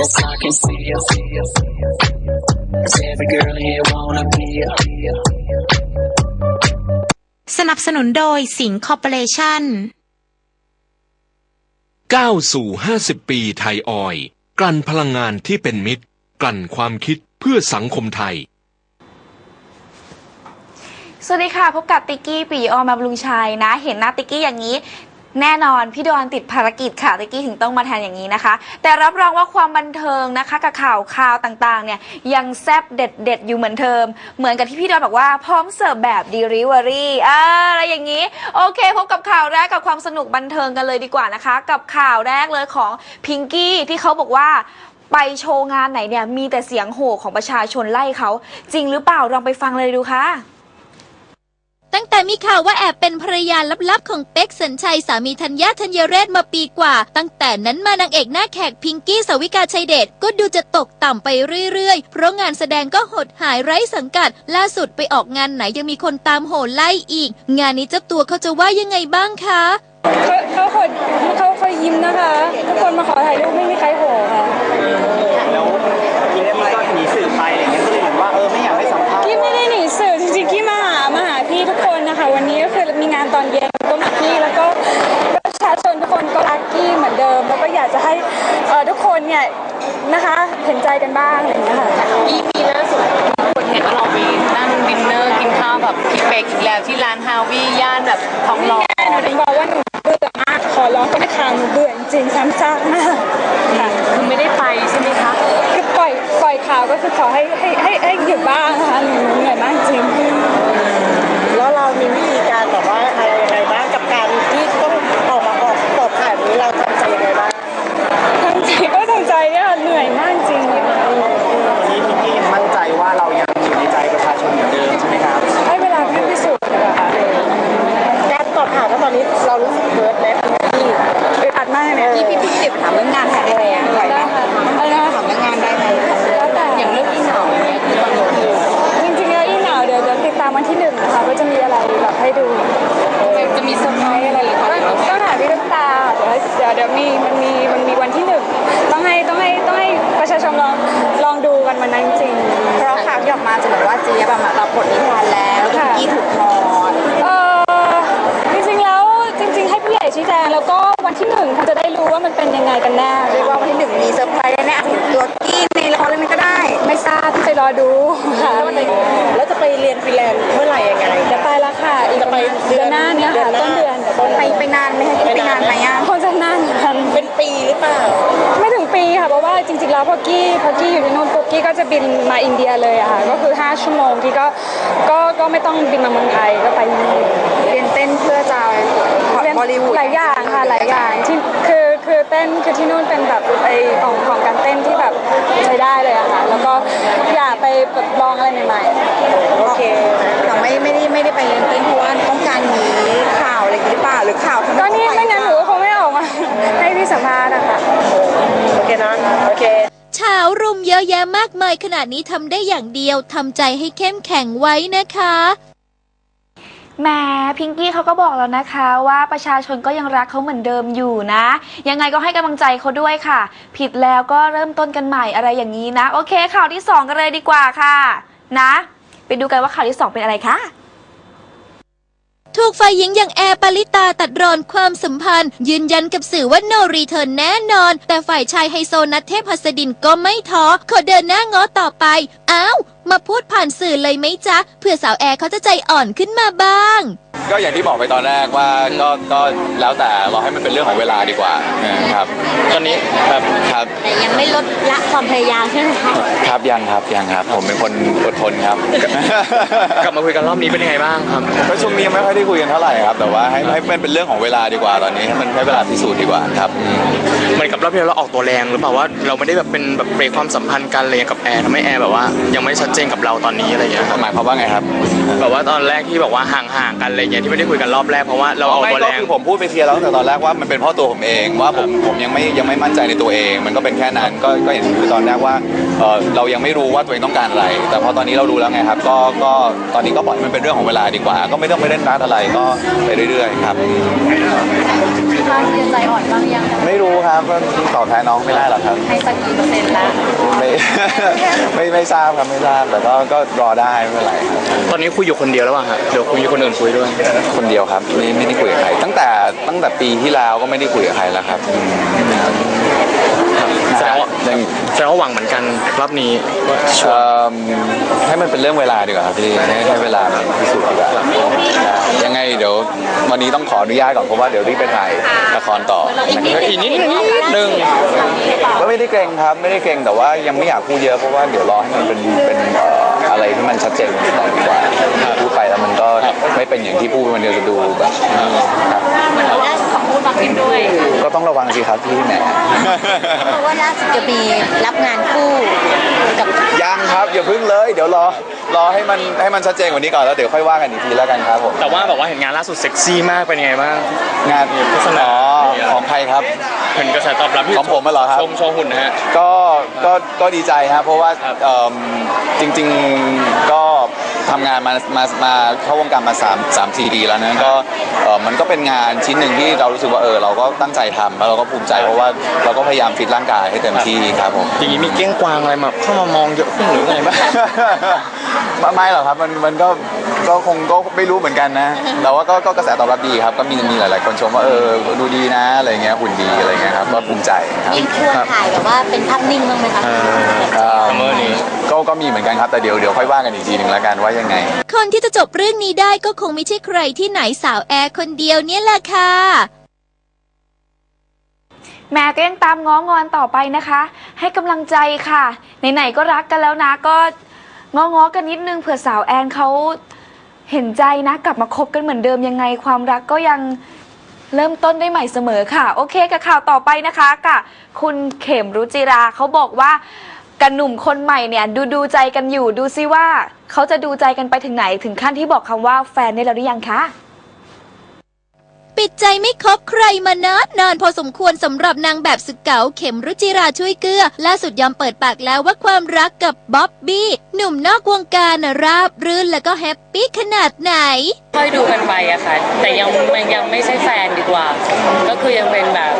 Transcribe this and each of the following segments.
Yes, I can see you. Cause every girl here wanna be you. สนับสนุนโดยสิงคอร์ปอเรชั่น ก้าวสู่ 50 ปีไทยออยล์กลั่นพลังงานที่เป็นมิตร กลั่นความคิดเพื่อสังคมไทย สวัสดีค่ะ พบกับติ๊กกี้ปีออมาบำรุงชัยนะ เห็นหน้าติ๊กกี้อย่างนี้ แน่นอน พี่ดอนติดภารกิจค่ะติ๊กกี้ถึงต้องมาแทนอย่างนี้นะคะ แต่รับรองว่าความบันเทิงนะคะ กับข่าวข่าวต่างๆ เนี่ย ยังแซบเด็ดเด็ดๆอยู่เหมือนเดิม เหมือนกับที่พี่ดอนบอกว่าพร้อมเสิร์ฟแบบดีริเวอรี่อะไรอย่างนี้ โอเคพบกับข่าวแรกกับความสนุกบันเทิงกันเลยดีกว่านะคะ กับข่าวแรกเลยของพิงกี้ที่เขาบอกว่าไปโชว์งานไหนเนี่ยมีแต่เสียงโห่ของประชาชนไล่เขาจริงหรือเปล่าลองไปฟังเลยดูค่ะ แต่มีข่าวว่าแอบเป็นภรรยาลับๆ ของเป๊กสัญชัยสามีธัญญาธัญเรศมาปีกว่า ตั้งแต่นั้นมานางเอกหน้าแขกพิงกี้สวิกาชัยเดชก็ดูจะตกต่ำไปเรื่อยๆ เพราะงานแสดงก็หดหายไร้สังกัด ล่าสุดไปออกงานไหนยังมีคนตามโหไล่อีก งานนี้เจ้าตัวเขาจะว่ายังไงบ้างคะ เขาเขาขอเขาเขายิ้มนะคะ ทุกคนมาขอถ่ายรูปไม่มีใครโห เหมือนเดิม แล้วก็อยากจะให้เอ่อทุกคนเนี่ยนะคะเห็นใจกันบ้างอะไรอย่างเงี้ยค่ะ อีพีล่าสุดคนเห็นว่าเราไปนั่งดินเนอร์กินข้าวแบบพี่เป๊กอีกแล้วที่ร้านฮาวี่ย่านแบบทองหล่อหนูถึงบอกว่าหนูเบื่อมาก ขอร้องก็ไม่ทำหนูเบื่อจริงๆซ้ำซากมากค่ะคือไม่ได้ไปใช่ไหมคะ คือปล่อยปล่อยข่าวก็คือขอให้ให้ให้ให้ เนี่ยเหนื่อยมากจริงวันนี้พิงกี้ยังมั่นใจว่าเรายังอยู่ในใจประชาชนเหมือนเดิมใช่ไหมครับ ให้เวลาพี่พิสูจน์ดีกว่าค่ะการตอบข่าวถ้าตอนนี้เรารู้สึกเบิร์ดไหมพี่อึดอัดมากเลยเนี่ยพี่พี่พี่เดี๋ยวถามเรื่องงานแทนได้ไหมอะไหวไหมได้ค่ะอะไรนะถามเรื่องงานได้ไหมแล้วแต่อย่างเรื่องที่เหงาเนี่ยคือตอนนี้คือจริงๆแล้วอีหนาวเดี๋ยวเดี๋ยวติดตามวันที่หนึ่งนะคะว่าจะมีอะไรแบบให้ดูจะมีเซอร์ไพรส์อะไรหรือเปก็ล่าก็ถ่ายพี่ลูกตาเดี๋ยวเดี๋ยวเดี๋ยวมีมันมีมันมีวันที่ ชาชนลองลองดูกันวันนั้นจริงเพราะข่าวที่ออกมาจะบอกว่าเจี๊ยบมารับบทนิทานแล้วพิงกี้ถูกทอดเออจริงๆแล้วจริง ๆ ให้ผู้ใหญ่ชี้แจงแล้วก็วันที่หนึ่งเขาจะได้รู้ว่ามันเป็นยังไงกันแน่เรียกว่าวันที่หนึ่งมีเซอร์ไพรส์แน่ๆอาจจะเห็นตัวกี้ในละครเรื่องนี้ก็ได้ไม่ทราบไปรอดูค่ะแล้วจะไปเรียนฟรีแลนซ์เมื่อไหร่ยังไงจะไปแล้วค่ะอีกจะไปเดือนหน้าเนี้ยค่ะเดือนหน้าต้นเดือนเดี๋ยวต้นไปไปนานไหมคะไปนานไหมอะคงจะนานเหมือนกันเป็นปีหรือเปล่าไม่ถึง ปีค่ะเพราะว่าจริงๆแล้วพอกี้พอกี้อยู่ที่นู่นปุ๊บกี้ก็จะบินมาอินเดียเลยอะค่ะก็คือ 5 ชั่วโมงกี้ก็ก็ก็ไม่ต้องบินมาเมืองไทยก็ไปที่นู่นเรียนเต้นเพื่อจะเรียนบอลิวูดหลายอย่างค่ะหลายอย่างที่คือคือเต้นคือที่นู่นเป็น มเยอะแยะมากมายขนาดนี้ทำได้อย่างเดียวทำใจให้เข้มแข็งไว้นะคะแหมพิงกี้เขาก็บอกแล้วนะคะ ว่าประชาชนก็ยังรักเขาเหมือนเดิมอยู่นะ ยังไงก็ให้กำลังใจเขาด้วยค่ะ ผิดแล้วก็เริ่มต้นกันใหม่อะไรอย่างนี้นะ โอเคข่าวที่สองกันเลยดีกว่าค่ะ นะ ไปดูกันว่าข่าวที่สองเป็นอะไรคะ ถูกฝ่ายหญิงอย่างแอร์ปาลิตาตัดรอนความสัมพันธ์ ยืนยันกับสื่อว่าโนรีเทิร์นแน่นอน แต่ฝ่ายชายไฮโซนัทเทพหัสดินก็ไม่ท้อขอเดินหน้าง้อต่อไป อ้าว มาพูดผ่านสื่อเลยไหมจ๊ะเพื่อสาวแอร์เขาจะใจอ่อนขึ้นมาบ้าง ก็อย่างที่บอกไปตอนแรกว่าก็ก็แล้วแต่เราให้มันเป็นเรื่องของเวลาดีกว่านะครับตอนนี้ครับครับแต่ยังไม่ลดละความพยายามใช่ไหมคะครับยังครับยังครับ ผมเป็นคนอดทนครับ กลับมาคุยกันรอบนี้เป็นยังไงบ้างครับก็ช่วงนี้ยังไม่ค่อยได้คุยกันเท่าไหร่ครับ แต่ว่าให้ให้มันเป็นเรื่องของเวลาดีกว่าตอนนี้ให้มันให้เวลาพิสูจน์ดีกว่าครับอืมเหมือนกับรอบที่แล้วเราออกตัวแรงหรือเปล่าว่าเราไม่ได้แบบเป็นแบบเบรกความสัมพันธ์กันอะไรอย่างกับแอร์ทำให้แอร์แบบว่า ยังไม่ชัดเจนกับเราตอนนี้อะไรอย่างเงี้ยครับหมายความว่าไงครับแบบว่าตอนแรกที่บอกว่าห่างๆกันอะไรเงี้ยตุที่ไม่ได้คุยกันรอบแรกเพราะว่าเราเอาไม่ตัวก็แรง คือผมพูดไปเคลียร์แล้วตั้งแต่ตอนแรกว่ามันเป็นเพราะตัวผมเองว่าผมผมยังไม่ยังไม่มั่นใจในตัวเอง มันก็เป็นแค่นั้นก็ก็อย่างที่คุยตอนแรกว่าเออเรายังไม่รู้ว่าตัวเองต้องการอะไร แต่พอตอนนี้เรารู้แล้วไงครับ ก็ก็ตอนนี้ก็ปล่อยให้มันเป็นเรื่องของเวลาดีกว่า ก็ไม่ต้องไปเล่นรัดอะไรก็ไปเรื่อยๆครับบ้างเรียนใจอ่อนบ้างยังไม่รู้ครับก็ตอบแทนน้องไม่ได้หรอกครับ ให้สักกี่เปอร์เซ็นต์แล้วไม่ ไม่ไม่ทราบครับไม่ทราบแต่ก็ก็รอได้ไม่เป็นไรครับ ตอนนี้คุยอยู่คนเดียวแล้วป่ะฮะเดี๋ยวคุยมีคนอื่นคุยด้วยคนเดียวครับไม่ไม่ได้คุยกับใครตั้งแต่ตั้งแต่ปีที่แล้วก็ไม่ได้คุยกับใครแล้วครับอืมครับแสดงว่ายังแสดงว่าหวังเหมือนกันรอบนี้ว่าชัวเอิ่ร์มให้มันเป็นเรื่องเวลาดีกว่าครับพี่ให้ให้เวลามันพิสูจน์ดีกว่ายังไงเดี๋ยววันนี้ต้องขออนุญาตก่อนเพราะว่าเดี๋ยวรีบไปถ่ายละครต่อนะครับอีกนิดนึงนิดนึงก็ไม่ได้เกรงครับไม่ได้เกรงแต่ว่ายังไม่อยากพูดเยอะเพราะว่าเดี๋ยวรอให้มันเป็นเป็นเอ่อ อะไรที่มันชัดเจนก่อนดีกว่าพูดไปแล้วมันก็ไม่เป็นอย่างที่พูดมันเดี๋ยวจะดูแบบครับ ล่าสุดของพูดบักกินด้วยก็ต้องระวังสิครับพี่แหมเพราะว่าล่าสุดจะมีรับงานคู่กับยังครับอย่าพึ่งเลย เดี๋ยวรอรอให้มันให้มันชัดเจนกว่านี้ก่อนแล้วเดี๋ยวค่อยว่ากันอีกทีแล้วกันครับผมแต่ว่าแบบว่าเห็นงานล่าสุดเซ็กซี่มากเป็นยังไงบ้างงานโฆษณาอ๋อของใครครับเห็นกระแสตอบรับที่ของผมอะเหรอครับชมโชว์หุ่นนะฮะก็ก็ก็ดีใจครับเพราะว่าครับเอิ่มจริง ๆก็ ทำงานมามามาเข้าวงการมา3 3 4ปีแล้วนะก็เอ่อมันก็เป็นงานชิ้นหนึ่งที่เรารู้สึกว่าเออเราก็ตั้งใจทำแล้วเราก็ภูมิใจเพราะว่าเราก็พยายามฟิตร่างกายให้เต็มที่ครับผม อย่างนี้มีเก้งกวางอะไรมาเข้ามามองเยอะขึ้นหรือไงบ้าง ไม่ไม่หรอกครับมันมันก็ก็คงก็ไม่รู้เหมือนกันนะแต่ว่าก็ก็กระแสตอบรับดีครับ ก็มีมีหลายๆ คนชมว่าเออดูดีนะอะไรเงี้ยหุ่นดีอะไรเงี้ยครับก็ภูมิใจครับ มีควรถ่ายแบบว่าเป็นภาพนิ่งบ้างไหมคะ เอ่อซัมเมอร์นี้ ก็ก็มีเหมือนกันครับแต่เดี๋ยวเดี๋ยวค่อยว่ากันอีกทีหนึ่งแล้วกันว่ายังไง คนที่จะจบเรื่องนี้ได้ก็คงไม่ใช่ใครที่ไหนสาวแอร์คนเดียวเนี่ยแหละค่ะ แม่ก็ยังตามง้องอนต่อไปนะคะ ให้กำลังใจค่ะ ไหนๆก็รักกันแล้วนะก็ง้อง้อๆกันนิดนึงเผื่อสาวแอนเขาเห็นใจนะกลับมาคบกันเหมือนเดิมยังไงความรักก็ยังเริ่มต้นได้ใหม่เสมอค่ะ โอเคกับข่าวต่อไปนะคะกับคุณเข็มรุจิราเขาบอกว่า กับหนุ่มคนใหม่เนี่ยดูดูใจกันอยู่ดูซิว่า เขาจะดูใจกันไปถึงไหนถึงขั้นที่บอกคำว่าแฟนได้แล้วหรือยังคะ ปิดใจไม่คบใครมานานนานพอสมควรสำหรับนางแบบสุดเก๋าเข็มรุจิราช่วยเกื้อ ล่าสุดยอมเปิดปากแล้วว่าความรักกับบ๊อบบี้ หนุ่มนอกวงการน่ะราบรื่นและก็แฮปปี้ขนาดไหน ค่อยดูกันไปอะค่ะ แต่ยังมันยังไม่ใช่แฟนดีกว่า ก็คือยังเป็นแบบ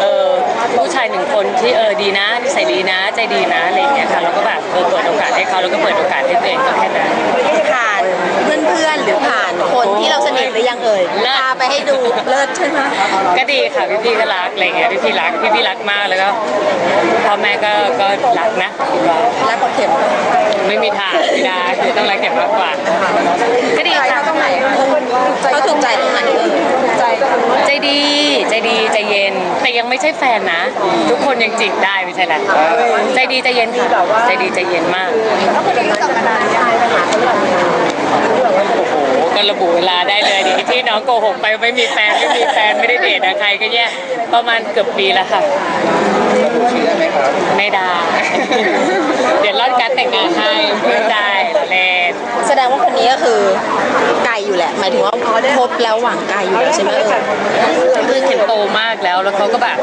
เออ ผู้ชายหนึ่งคนที่เออดีนะนิสัยดีนะใจดีนะอะไรอย่างเงี้ยค่ะเราก็แบบเออเปิดโอกาสให้เขาแล้วก็เปิดโอกาสให้ตัวเองก็แค่นั้นผ่าน พื่อนๆ หรือผ่านคนที่เราสนิทหรือยังเอ่ยเลิศ พาไปให้ดูเลิศใช่ไหมก็ดีค่ะพี่พี่ๆก็รักอะไรเงี้ยพี่พี่ๆรักพี่พี่ๆรักมากแล้วก็พ่อแม่ก็ก็รักนะคิดว่าแล้วก็เข็มไม่มีทางไม่ได้ต้องรักเก็บมากกว่า ก็ดีค่ะตรงไหนเขาถูกใจตรงไหนเอ่ยใจใจดีใจดีใจเย็น แต่ยังไม่ใช่แฟนนะ ทุกคนยังจีบได้ไม่ใช่แหละใจดีใจเย็นค่ะใจดีใจเย็นมากโอ้โหก็ระบุ เวลาได้เลย ที่น้องโกหกไปไม่มีแฟนไม่มีแฟนไม่ได้เดทกับใครก็แย่ประมาณเกือบปีแล้วค่ะไม่ได้ เดี๋ยวรอดการดแต่งงานให้ไม่ได้เล่นแสดงว่าคนนี้ก็คือไกลอยู่แหละ หมายถึงว่าคบแล้วหวังไกลอยู่แล้วใช่ไหมเอ่ยคือเห็นโตมากแล้วแล้วเขาก็แบบ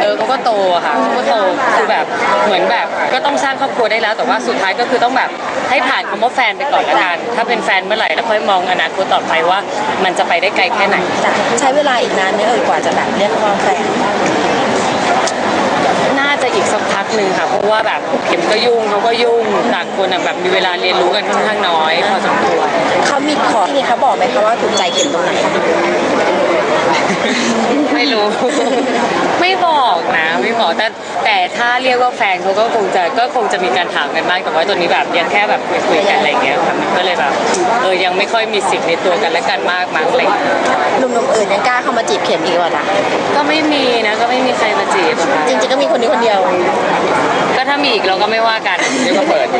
เออเขาก็โตอะค่ะเขาก็โตคือแบบเหมือนแบบก็ต้องสร้างครอบครัวได้แล้ว แต่ว่าสุดท้ายก็คือต้องแบบให้ผ่านคำว่าแฟนไปก่อนละกันถ้าเป็นแฟนเมื่อไหร่แล้วค่อยมองอนาคตต่อไปว่ามันจะไปได้ไกลแค่ไหน ใช้เวลาอีกนานไหมเอ่ยกว่าจะแบบเรียกว่าแฟนน่าจะอีกสักพักหนึ่งค่ะ เพราะว่าแบบเข็มก็ยุ่งเขาก็ยุ่งต่างคนอะแบบมีเวลาเรียนรู้กันค่อนข้างน้อยพอสมควรเขามีขอที่เขาบอกไหมคะว่าถูกใจเข็มตรงไหน ไม่รู้ ไม่บอกนะไม่บอกแต่แต่ถ้าเรียกว่าแฟนเขาก็คงจะก็คงจะมีการถามกันบ้างแต่ว่าตัวนี้แบบยังแค่แบบคุยคุยๆกันอะไรเงี้ยค่ะมันก็เลยแบบเออยังไม่ค่อยมีสิทธิ์ในตัวกันและกันมากมั้งอะไรเงี้ยหนุ่มๆอื่นยังกล้าเข้ามาจีบเข็มอีกว่าล่ะก็ไม่มีนะก็ไม่มีใครมาจีบอะค่ะจริงๆก็มีคนนี้คนเดียว ก็ถ้ามีอีกเราก็ไม่ว่ากัน นี่ก็เปิดอย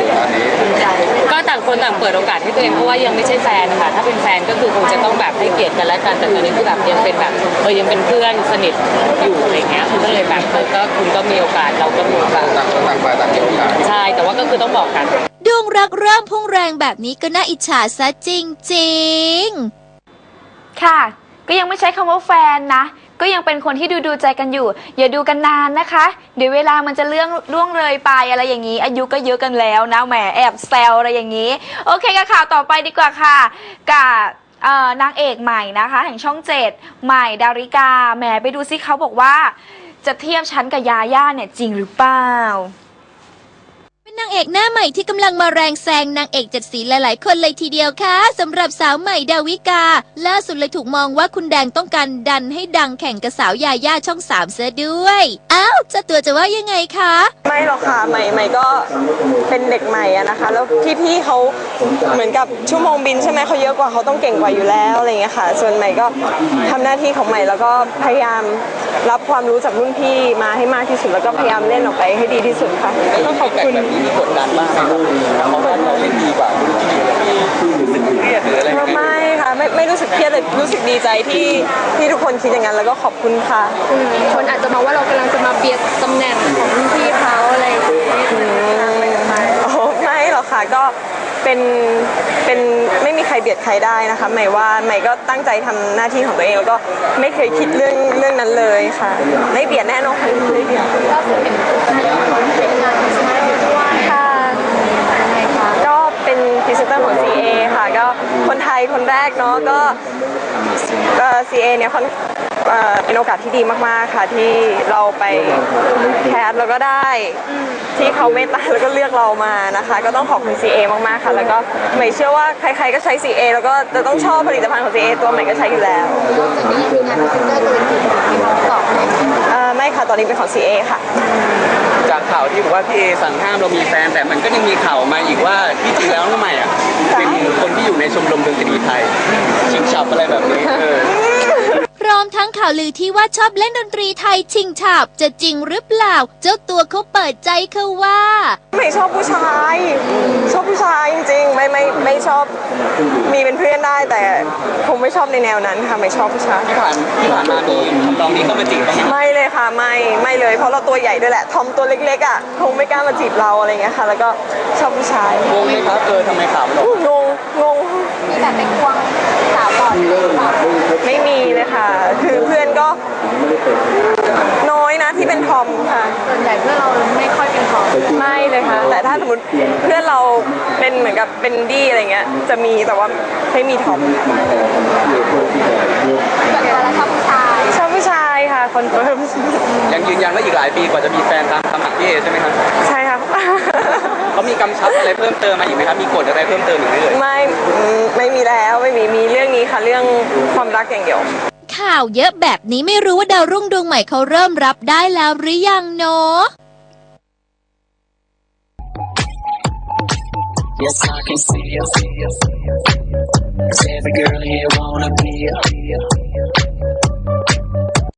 ู่ตอนนี้ก็ต่าง คนต่างเปิดโอกาสให้ตัวเองเพราะว่ายังไม่ใช่แฟนค่ะถ้าเป็นแฟนก็คือคงจะต้องแบบให้เกียรติกันและกันแต่ตอนนี้คือแบบยังเป็นแบบเออยังเป็นเพื่อนสนิทอยู่อะไรเงี้ยคุณก็เลยแบบเออก็คุณก็มีโอกาสเราก็มีโอกาสต่างคนต่างฝ่ายต่างมีโอกาสใช่แต่ว่าก็คือต้องบอกกันดวงรักเริ่มพุ่งแรงแบบนี้ก็น่าอิจฉาซะจริงๆ ค่ะ ก็ยังไม่ใช้คำว่าแฟนนะ ก็ยังเป็นคนที่ดูดูใจกันอยู่ อย่าดูกันนานนะคะ เดี๋ยวเวลามันจะเรื่องล่วงเลยไปอะไรอย่างนี้ อายุก็เยอะกันแล้วนะแหมแอบแซวอะไรอย่างนี้ โอเคกับข่าวต่อไปดีกว่าค่ะกับเอ่อนางเอกใหม่นะคะ แห่งช่องเจ็ดใหม่ดาริกาแหมไปดูซิเขาบอกว่า จะเทียบชั้นกับยาย่าเนี่ยจริงหรือเปล่า เป็นนางเอกหน้าใหม่ที่กำลังมาแรงแซงนางเอกเจ็ดสีหลายๆ คนเลยทีเดียวค่ะสำหรับสาวใหม่ดาวิกา ล่าสุดเลยถูกมองว่าคุณแดงต้องการดันให้ดังแข่งกับสาวยาย่าช่องสามเสียด้วยอ้าวเจ้าตัวจะว่ายังไงคะ ไม่หรอกค่ะใหม่ใหม่ก็เป็นเด็กใหม่อะนะคะ แล้วพี่ๆเขาเหมือนกับชั่วโมงบินใช่ไหมเขาเยอะกว่าเขาต้องเก่งกว่าอยู่แล้วอะไรอย่างเงี้ยค่ะ ส่วนใหม่ก็ทำหน้าที่ของใหม่แล้วก็พยายามรับความรู้จากรุ่นพี่มาให้มากที่สุดแล้วก็พยายามเล่นออกไปให้ดีที่สุดค่ะ ก็ขอบคุณแบบนี้มีกดดันบ้างไหมครับเพราะว่าเราเล่นดีกว่ารุ่นพี่อะไรรู้สึกเครียดหรืออะไรไหมไม่ค่ะไม่ไม่รู้สึกเครียดเลยรู้สึกดีใจที่ที่ทุกคนคิดอย่างนั้นแล้วก็ขอบคุณค่ะ คนอาจจะมองว่าเรากำลังจะมาเบียดตำแหน่งของพี่เขาอะไรอย่างเงี้ยโอ้ไม่หรอกค่ะก็เป็นเป็นไม่มีใครเบียดใครได้นะคะหมายว่าใหม่ก็ตั้งใจทำหน้าที่ของตัวเองแล้วก็ไม่เคยคิดเรื่องเรื่องนั้นเลยค่ะ ไม่เบียดแน่นอนค่ะไม่เบียดค่ะก็เป็นพรีเซนเตอร์ของ CA ค่ะ ก็คนไทยคนแรกเนาะก็ก็ CA เนี่ยค่อนเอ่อเป็นโอกาสที่ดีมากๆค่ะที่เราไปแคสแล้วก็ได้ที่เขาเมตตาแล้วก็เลือกเรามานะคะ ก็ต้องขอบคุณ CA มากๆค่ะ แล้วก็ใหม่เชื่อว่าใครๆก็ใช้ CA แล้วก็จะต้องชอบผลิตภัณฑ์ของ CA ตัวใหม่ก็ใช้อยู่แล้วเอ่อไม่ค่ะตอนนี้เป็นของ CA ค่ะ จากข่าวที่บอกว่าพี่เอสั่งห้ามเรามีแฟน แต่มันก็ยังมีข่าวมาอีกว่าที่จริงแล้วน้องใหม่อะเป็นคนที่อยู่ในชมรมดนตรีไทยชิงฉับอะไรแบบนี้เออ ร้อมทั้งข่าวลือที่ว่าชอบเล่นดนตรีไทยชิงฉาบ จะจริงหรือเปล่า เจ้าตัวเขาเปิดใจเขาว่า ไม่ชอบผู้ชาย ชอบผู้ชายจริงๆ ไม่ไม่ไม่ชอบมีเป็นเพื่อนได้แต่คงไม่ชอบในแนวนั้นค่ะไม่ชอบผู้ชายที่ผ่านที่ผ่านมามีทำตองนี้เข้ามาจีบบ้างไหมไม่เลยค่ะไม่ไม่เลย เพราะเราตัวใหญ่ด้วยแหละทอมตัวเล็กๆอะคงไม่กล้ามาจีบเราอะไรเงี้ยค่ะ แล้วก็ชอบผู้ชายงงไหมครับเออทำไมข่าวมันออกอู้งงงงมีแบบไปควงสาวก่อนไม่มีเลย ค่ะ คือเพื่อนก็น้อยนะที่เป็นทอมค่ะ ส่วนใหญ่เพื่อนเราไม่ค่อยเป็นของไม่เลยค่ะ แต่ถ้าสมมติเพื่อนเราเป็นเหมือนกับเป็นดี้อะไรเงี้ย จะมีแต่ว่าไม่มีทอมชอบผู้ชายค่ะคอนเฟิร์มยังยืนยันว่าอีกหลายปีกว่าจะมีแฟนตามคำหมักพี่เอใช่ไหมครับใช่ค่ะเขามีกำชับอะไรเพิ่มเติมมาอีกไหมครับมีกฎอะไรเพิ่มเติมอีกไหมเอ่ยไม่อืมไม่มีแล้วไม่มีมีเรื่องนี้ค่ะเรื่องความรักอย่างเดียว ข่าวเยอะแบบนี้ไม่รู้ว่าดาวรุ่งดวงใหม่เขาเริ่มรับได้แล้วหรือยังเนาะ Yes, I can see you. Cause every girl here wanna be you.